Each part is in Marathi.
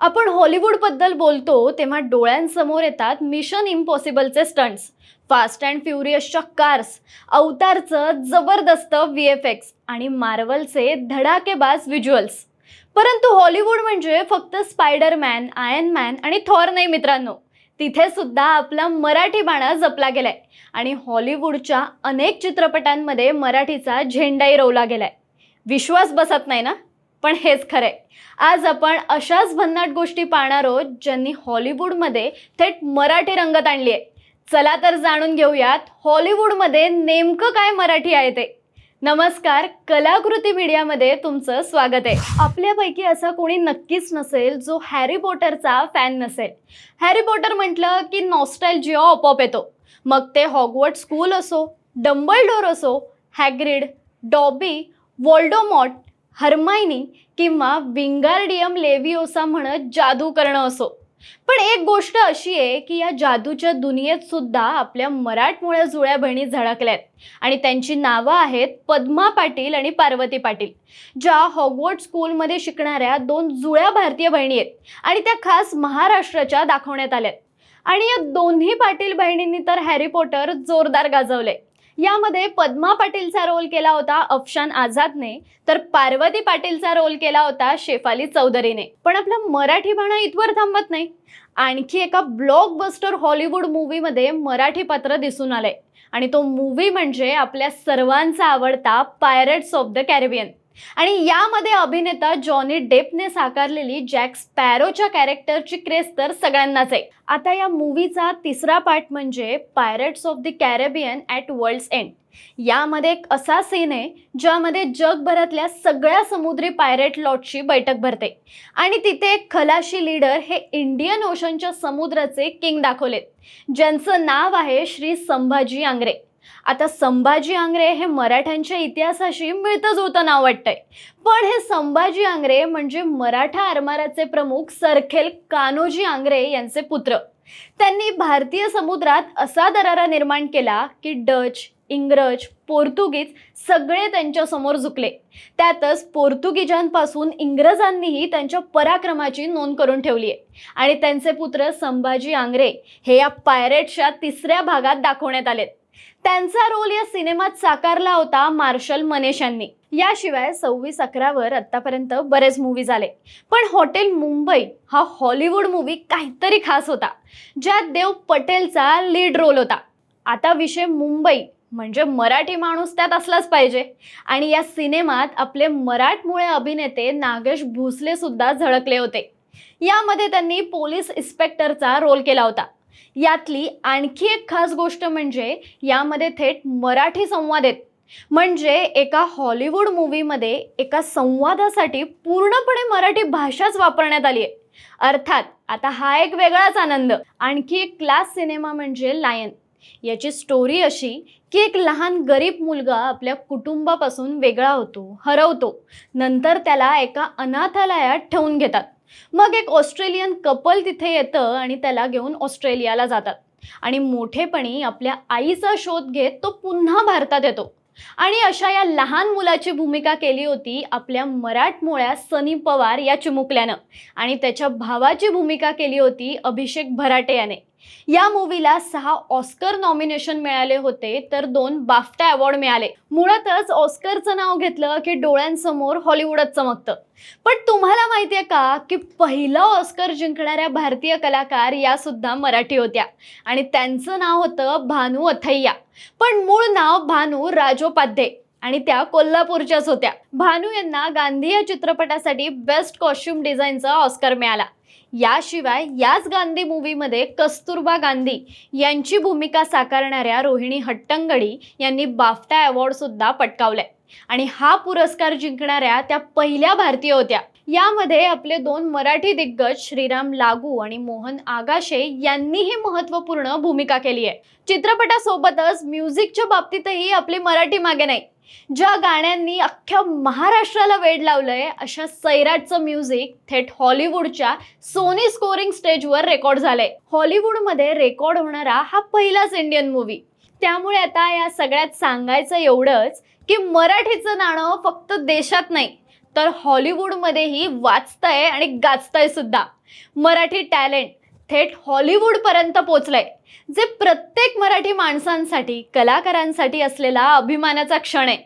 आपण हॉलिवूडबद्दल बोलतो तेव्हा डोळ्यांसमोर येतात मिशन इम्पॉसिबलचे स्टंट्स फास्ट अँड फ्युरियसच्या कार्स अवतारचं जबरदस्त व्ही एफ एक्स आणि मार्वलचे धडाकेबाज व्हिज्युअल्स परंतु हॉलिवूड म्हणजे फक्त स्पायडरमॅन आयन मॅन आणि थॉर नाही मित्रांनो. तिथे सुद्धा आपला मराठी बाणा जपला गेलाय. आणि हॉलिवूडच्या अनेक चित्रपटांमध्ये मराठीचा झेंडाही रोवला गेलाय. विश्वास बसत नाही ना? पण हेच खरंय. आज आपण अशाच भन्नाट गोष्टी पाहणार आहोत ज्यांनी हॉलिवूडमध्ये थेट मराठी रंगत आणली आहे. चला तर जाणून घेऊयात हॉलिवूडमध्ये नेमकं काय मराठी आहे ते. नमस्कार कलाकृती मीडियामध्ये तुमचं स्वागत आहे. आपल्यापैकी असा कोणी नक्कीच नसेल जो हॅरी पॉटरचा फॅन नसेल. हॅरी पॉटर म्हटलं की नॉस्टाईल जिओ आपोआप येतो. मग ते हॉगवर्ट स्कूल असो डंबल डोर असो हॅग्रिड डॉबी वॉल्डोमॉट हरमायनी किंवा विंगार्डियम लेव्हिओसा म्हणत जादू करणं असो. पण एक गोष्ट अशी आहे की या जादूच्या दुनियेत सुद्धा आपल्या मराठमोळ्या जुळ्या बहिणी झळकल्यात. आणि त्यांची नावं आहेत पद्मा पाटील आणि पार्वती पाटील ज्या हॉगवर्ड स्कूलमध्ये शिकणाऱ्या दोन जुळ्या भारतीय बहिणी आहेत आणि त्या खास महाराष्ट्राच्या दाखवण्यात आल्यात. आणि या दोन्ही पाटील बहिणींनी तर हॅरी पॉटर जोरदार गाजवले यामध्ये पद्मा पाटीलचा रोल केला होता अफशान आझादने तर पार्वती पाटीलचा रोल केला होता शेफाली चौधरीने. पण आपलं मराठी भाणं इथवर थांबत नाही. आणखी एका ब्लॉकबस्टर हॉलिवूड मूवीमध्ये मराठी पात्र दिसून आलंय आणि तो मूवी म्हणजे आपल्या सर्वांचा आवडता पायरेट्स ऑफ द कॅरेबियन आणि यामध्ये अभिनेता जॉनी डेपने साकारलेली जॅक स्पॅरोच्या कॅरेक्टरची क्रेज तर सगळ्यांनाच आहे. आता या मूवीचा तिसरा पार्ट म्हणजे Pirates of the Caribbean at World's End यामध्ये एक असा सीन आहे ज्यामध्ये जगभरातल्या सगळ्या समुद्री पायरेट लॉटची बैठक भरते. आणि तिथे एक खलाशी लीडर हे इंडियन ओशनच्या समुद्राचे किंग दाखवलेत. ज्यांचं नाव आहे श्री संभाजी आंग्रे. आता संभाजी आंग्रे हे मराठ्यांच्या इतिहासाशी मिळतं जुळतं नाव वाटतंय. पण हे संभाजी आंग्रे म्हणजे मराठा आरमाराचे प्रमुख सरखेल कान्होजी आंग्रे यांचे पुत्र. त्यांनी भारतीय समुद्रात असा दरारा निर्माण केला की डच इंग्रज पोर्तुगीज सगळे त्यांच्यासमोर झुकले. त्यातच पोर्तुगीजांपासून इंग्रजांनीही त्यांच्या पराक्रमाची नोंद करून ठेवली आहे. आणि त्यांचे पुत्र संभाजी आंग्रे हे या पायरेटच्या तिसऱ्या भागात दाखवण्यात आलेत. त्यांचा रोल या सिनेमात साकारला होता मार्शल मनेश यांनी. याशिवाय सव्वीस अकरावर आत्तापर्यंत बरेच मूवी झाले पण हॉटेल मुंबई हा हॉलिवूड मूवी काहीतरी खास होता ज्यात देव पटेलचा लीड रोल होता. आता विषय मुंबई म्हणजे मराठी माणूस त्यात असलाच पाहिजे. आणि या सिनेमात आपले मराठमोळे अभिनेते नागेश भोसले सुद्धा झळकले होते. यामध्ये त्यांनी पोलीस इन्स्पेक्टरचा रोल केला होता. यातली आणखी एक खास गोष्ट म्हणजे यामध्ये थेट मराठी संवाद आहेत म्हणजे एका हॉलिवूड मूवीमध्ये एका संवादासाठी पूर्णपणे मराठी भाषाच वापरण्यात आली आहे. अर्थात आता हा एक वेगळाच आनंद. आणखी एक क्लास सिनेमा म्हणजे लायन याची स्टोरी अशी की एक लहान गरीब मुलगा आपल्या कुटुंबापासून वेगळा होतो हरवतो. नंतर त्याला एका अनाथालयात ठेवून घेतात. मग एक ऑस्ट्रेलियन कपल तिथे येतं आणि त्याला घेऊन ऑस्ट्रेलियाला जातात. आणि मोठेपणी आपल्या आईचा शोध घेत तो पुन्हा भारतात येतो. आणि अशा या लहान मुलाची भूमिका केली होती आपल्या मराठमोळ्या सनी पवार या चिमुकल्यानं. आणि त्याच्या भावाची भूमिका केली होती अभिषेक भराटे याने या मूवीला सहा ऑस्कर नॉमिनेशन मिळाले होते तर दोन बाफ्टा अवॉर्ड मिळाले. मुळातच ऑस्करचं नाव घेतलं की डोळ्यांसमोर हॉलिवूडच चमकतं. पण तुम्हाला माहिती आहे का की पहिला ऑस्कर जिंकणाऱ्या भारतीय कलाकार या सुद्धा मराठी होत्या. आणि त्यांचं नाव होतं भानू अथय्या. पण मूळ नाव भानू राजोपाध्ये. आणि त्या कोल्हापूरच्याच होत्या. भानू यांना गांधी या चित्रपटासाठी बेस्ट कॉस्ट्युम डिझाईनचा ऑस्कर मिळाला. याशिवाय याच गांधी मूवीमध्ये कस्तुरबा गांधी यांची भूमिका साकारणाऱ्या रोहिणी हट्टंगडी यांनी बाफ्टा अवॉर्ड सुद्धा पटकावलाय. आणि हा पुरस्कार जिंकणाऱ्या त्या पहिल्या भारतीय होत्या. यामध्ये आपले दोन मराठी दिग्गज श्रीराम लागू आणि मोहन आगाशे यांनीही महत्त्वपूर्ण भूमिका केली आहे चित्रपटासोबतच म्युझिकच्या बाबतीतही आपली मराठी मागे नाही. ज्या गाण्यांनी अख्ख्या महाराष्ट्राला वेड लावलंय अशा सैराटचं म्युझिक थेट हॉलिवूडच्या सोनी स्कोरिंग स्टेजवर रेकॉर्ड झालंय. हॉलिवूडमध्ये रेकॉर्ड होणारा हा पहिलाच इंडियन मूवी त्यामुळे आता या सगळ्यात सांगायचं एवढंच की मराठीचं नाणं फक्त देशात नाही तर हॉलिवूडमध्येही वाचतंय आणि गाजतंय सुद्धा. मराठी टॅलेंट थेट हॉलिवूडपर्यंत पोचलंय जे प्रत्येक मराठी माणसांसाठी कलाकारांसाठी असलेला अभिमानाचा क्षण आहे.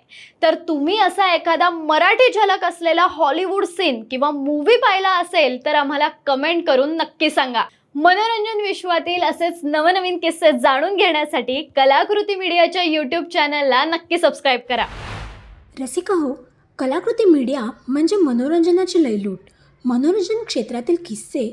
तर तुम्ही असा एखादा मराठी झलक असलेला हॉलिवूड सीन किंवा मूवी पाहिला असेल तर आम्हाला कमेंट करून नक्की सांगा. मनोरंजन विश्वातील असेच नवनवीन किस्से जाणून घेण्यासाठी कलाकृती मीडियाच्या यूट्यूब चॅनलला नक्की सबस्क्राईब करा. रसिका हो कलाकृती मीडिया म्हणजे मनोरंजनाची लयलूट. मनोरंजन क्षेत्रातील किस्से